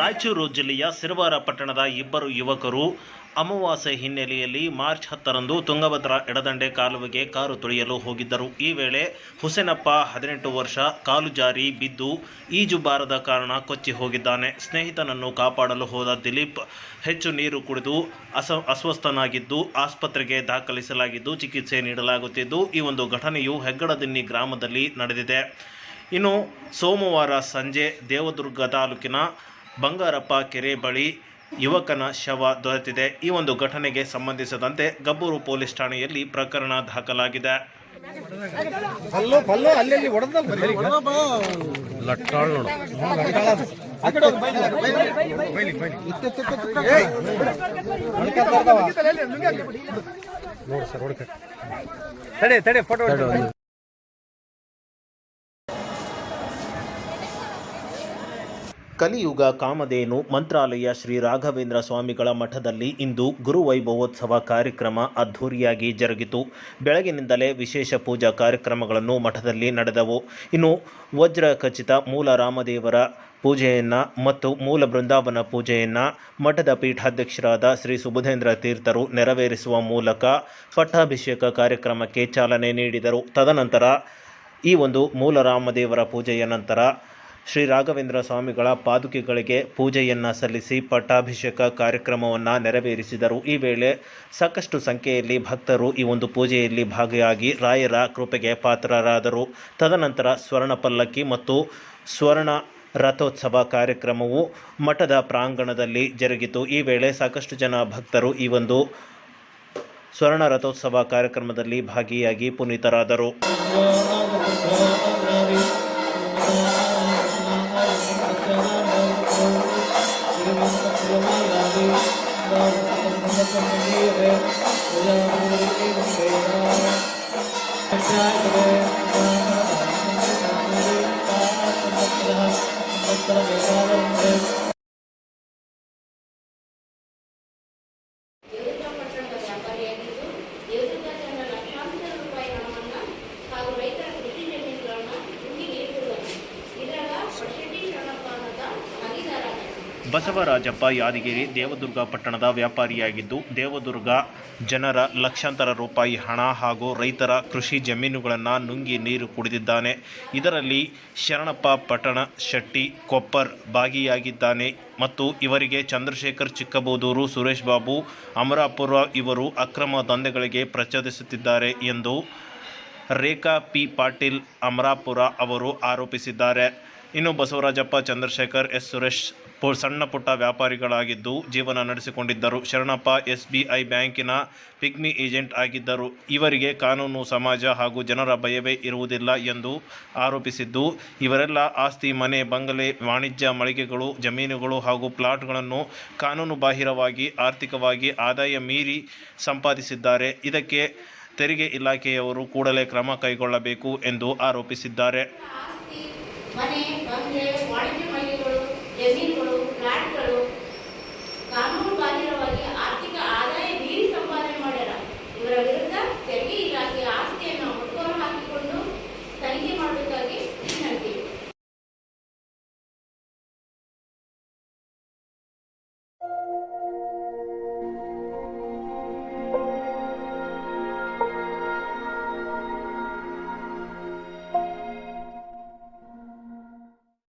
ರಾಯಚೂರು ಜಿಲ್ಲೆಯ ಸಿರವಾರ ಪಟ್ಟಣದ ಇಬ್ಬರು ಯುವಕರು ಅಮಾವಾಸ್ಯೆ ಹಿನ್ನೆಲೆಯಲ್ಲಿ ಮಾರ್ಚ್ ಹತ್ತರಂದು ತುಂಗಭದ್ರಾ ಎಡದಂಡೆ ಕಾಲುವೆಗೆ ಕಾರು ತೊಳೆಯಲು ಹೋಗಿದ್ದರು. ಈ ವೇಳೆ ಹುಸೇನಪ್ಪ ಹದಿನೆಂಟು ವರ್ಷ, ಕಾಲು ಜಾರಿ ಬಿದ್ದು ಈಜು ಬಾರದ ಕಾರಣ ಕೊಚ್ಚಿ ಹೋಗಿದ್ದಾನೆ. ಸ್ನೇಹಿತನನ್ನು ಕಾಪಾಡಲು ಹೋದ ದಿಲೀಪ್ ಹೆಚ್ಚು ನೀರು ಕುಡಿದು ಅಸ ಅಸ್ವಸ್ಥನಾಗಿದ್ದು ಆಸ್ಪತ್ರೆಗೆ ದಾಖಲಿಸಲಾಗಿದ್ದು ಚಿಕಿತ್ಸೆ ನೀಡಲಾಗುತ್ತಿದ್ದು. ಈ ಒಂದು ಘಟನೆಯು ಹೆಗ್ಗಡದಿನ್ನಿ ಗ್ರಾಮದಲ್ಲಿ ನಡೆದಿದೆ. ಇನ್ನು ಸೋಮವಾರ ಸಂಜೆ ದೇವದುರ್ಗ ತಾಲೂಕಿನ ಬಂಗಾರಪ್ಪ ಕೆರೆ ಬಳಿ ಯುವಕನ ಶವ ದೊರೆತಿದೆ. ಈ ಒಂದು ಘಟನೆಗೆ ಸಂಬಂಧಿಸಿದಂತೆ ಗಬ್ಬೂರು ಪೊಲೀಸ್ ಠಾಣೆಯಲ್ಲಿ ಪ್ರಕರಣ ದಾಖಲಾಗಿದೆ. ತಡೆ ತಡೆ ಫೋಟೋ ಕಲಿಯುಗ ಕಾಮಧೇನು ಮಂತ್ರಾಲಯ ಶ್ರೀ ರಾಘವೇಂದ್ರ ಸ್ವಾಮಿಗಳ ಮಠದಲ್ಲಿ ಇಂದು ಗುರುವೈಭವೋತ್ಸವ ಕಾರ್ಯಕ್ರಮ ಅದ್ಧೂರಿಯಾಗಿ ಜರುಗಿತು. ಬೆಳಗಿನಿಂದಲೇ ವಿಶೇಷ ಪೂಜಾ ಕಾರ್ಯಕ್ರಮಗಳನ್ನು ಮಠದಲ್ಲಿ ನಡೆದವು. ಇನ್ನು ವಜ್ರ ಖಚಿತ ಮೂಲ ರಾಮದೇವರ ಪೂಜೆಯನ್ನ ಮತ್ತು ಮೂಲ ಬೃಂದಾವನ ಪೂಜೆಯನ್ನ ಮಠದ ಪೀಠಾಧ್ಯಕ್ಷರಾದ ಶ್ರೀ ಸುಬುಧೇಂದ್ರ ತೀರ್ಥರು ನೆರವೇರಿಸುವ ಮೂಲಕ ಪಟ್ಟಾಭಿಷೇಕ ಕಾರ್ಯಕ್ರಮಕ್ಕೆ ಚಾಲನೆ ನೀಡಿದರು. ತದನಂತರ ಈ ಒಂದು ಮೂಲ ರಾಮದೇವರ ಪೂಜೆಯ ನಂತರ ಶ್ರೀ ರಾಘವೇಂದ್ರ ಸ್ವಾಮಿಗಳ ಪಾದುಕೆಗಳಿಗೆ ಪೂಜೆಯನ್ನು ಸಲ್ಲಿಸಿ ಪಟ್ಟಾಭಿಷೇಕ ಕಾರ್ಯಕ್ರಮವನ್ನು ನೆರವೇರಿಸಿದರು. ಈ ವೇಳೆ ಸಾಕಷ್ಟು ಸಂಖ್ಯೆಯಲ್ಲಿ ಭಕ್ತರು ಈ ಒಂದು ಪೂಜೆಯಲ್ಲಿ ಭಾಗಿಯಾಗಿ ರಾಯರ ಕೃಪೆಗೆ ಪಾತ್ರರಾದರು. ತದನಂತರ ಸ್ವರ್ಣ ಪಲ್ಲಕ್ಕಿ ಮತ್ತು ಸ್ವರ್ಣ ರಥೋತ್ಸವ ಕಾರ್ಯಕ್ರಮವು ಮಠದ ಪ್ರಾಂಗಣದಲ್ಲಿ ಜರುಗಿತು. ಈ ವೇಳೆ ಸಾಕಷ್ಟು ಜನ ಭಕ್ತರು ಈ ಒಂದು ಸ್ವರ್ಣ ರಥೋತ್ಸವ ಕಾರ್ಯಕ್ರಮದಲ್ಲಿ ಭಾಗಿಯಾಗಿ ಪುನೀತರಾದರು. الذي لا تحملك ಬಸವರಾಜಪ್ಪ ಯಾದಗಿರಿ ದೇವದುರ್ಗ ಪಟ್ಟಣದ ವ್ಯಾಪಾರಿಯಾಗಿದ್ದು, ದೇವದುರ್ಗ ಜನರ ಲಕ್ಷಾಂತರ ರೂಪಾಯಿ ಹಣ ಹಾಗೂ ರೈತರ ಕೃಷಿ ಜಮೀನುಗಳನ್ನು ನುಂಗಿ ನೀರು ಕುಡಿದಿದ್ದಾನೆ. ಇದರಲ್ಲಿ ಶರಣಪ್ಪ ಪಟ್ಟಣ ಶೆಟ್ಟಿ ಕೊಪ್ಪರ್ ಭಾಗಿಯಾಗಿದ್ದಾನೆ ಮತ್ತು ಇವರಿಗೆ ಚಂದ್ರಶೇಖರ್ ಚಿಕ್ಕಬೋದೂರು, ಸುರೇಶ್ ಬಾಬು, ಅಮರಾಪುರ ಇವರು ಅಕ್ರಮ ದಂಧೆಗಳಿಗೆ ಪ್ರಚೋದಿಸುತ್ತಿದ್ದಾರೆ ಎಂದು ರೇಖಾ ಪಿ ಪಾಟೀಲ್ ಅಮರಾಪುರ ಅವರು ಆರೋಪಿಸಿದ್ದಾರೆ. ಇನ್ನು ಬಸವರಾಜಪ್ಪ, ಚಂದ್ರಶೇಖರ್, ಎಸ್ ಸುರೇಶ್ ಸಣ್ಣ ಪುಟ್ಟ ವ್ಯಾಪಾರಿಗಳಾಗಿದ್ದು ಜೀವನ ನಡೆಸಿಕೊಂಡಿದ್ದರು. ಶರಣಪ್ಪ ಎಸ್ ಬಿ ಐ ಬ್ಯಾಂಕಿನ ಪಿಗ್ಮಿ ಏಜೆಂಟ್ ಆಗಿದ್ದರು. ಇವರಿಗೆ ಕಾನೂನು, ಸಮಾಜ ಹಾಗೂ ಜನರ ಭಯವೇ ಇರುವುದಿಲ್ಲ ಎಂದು ಆರೋಪಿಸಿದ್ದು, ಇವರೆಲ್ಲ ಆಸ್ತಿ, ಮನೆ, ಬಂಗಲೆ, ವಾಣಿಜ್ಯ, ಮಳಿಗೆಗಳು, ಜಮೀನುಗಳು ಹಾಗೂ ಪ್ಲಾಟ್ಗಳನ್ನು ಕಾನೂನು ಬಾಹಿರವಾಗಿ ಆರ್ಥಿಕವಾಗಿ ಆದಾಯ ಮೀರಿ ಸಂಪಾದಿಸಿದ್ದಾರೆ. ಇದಕ್ಕೆ ತೆರಿಗೆ ಇಲಾಖೆಯವರು ಕೂಡಲೇ ಕ್ರಮ ಕೈಗೊಳ್ಳಬೇಕು ಎಂದು ಆರೋಪಿಸಿದ್ದಾರೆ. ಡೆಬಿಟ್ಗಳು ಫ್ಲಾಟ್ಗಳು